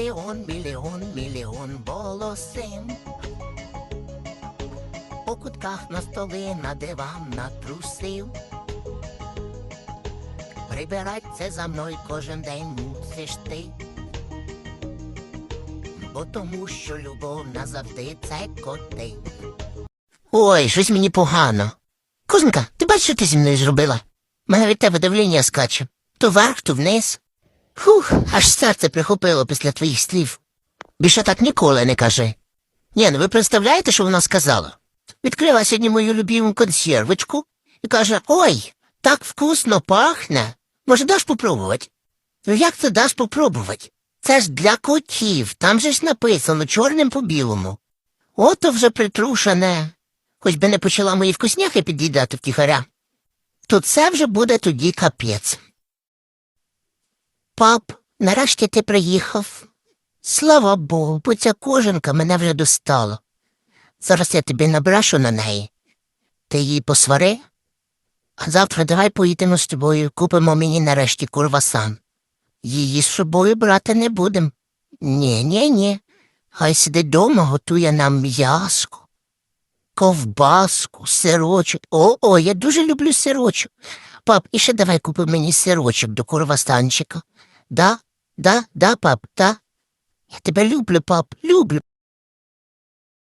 мільйон, мільйон, мільйон волосин. По кутках на столи, на диван натрусив. Прибирать це за мною кожен день мусиш ти. Бо тому, що любов назавжди це коти. Ой, щось мені погано. Кузенька, ти бачиш, що ти зі мною зробила? Мене від тебе давлення скаче. То вверх, то вниз. Фух, аж серце прихопило після твоїх слів. Більше так ніколи не кажи. Ні, ну ви представляєте, що вона сказала? Відкрила сьогодні мою любиму консервочку і каже: Ой, так вкусно пахне. Може, даш попробувати? Ну як це даш попробувати? Це ж для котів, там же ж написано чорним по білому. Ото вже притрушене. Хоч би не почала мої вкусняхи під'їдати втіхаря. То це вже буде тоді капець. Пап, нарешті ти приїхав. Слава Богу, бо ця кожанка мене вже достала. Зараз я тобі набрашу на неї. Ти її посвари, а завтра давай поїдемо з тобою, купимо мені нарешті курвасан. Її з собою брати не будем. Ні, ні, ні. Хай сидить дома, готує нам м'яско, ковбаску, сирочок. О, о, я дуже люблю сирочок. Пап, і ще давай купи мені сирочок до курвастанчика. Да, да, да, пап, да. Я тебе люблю, пап, люблю.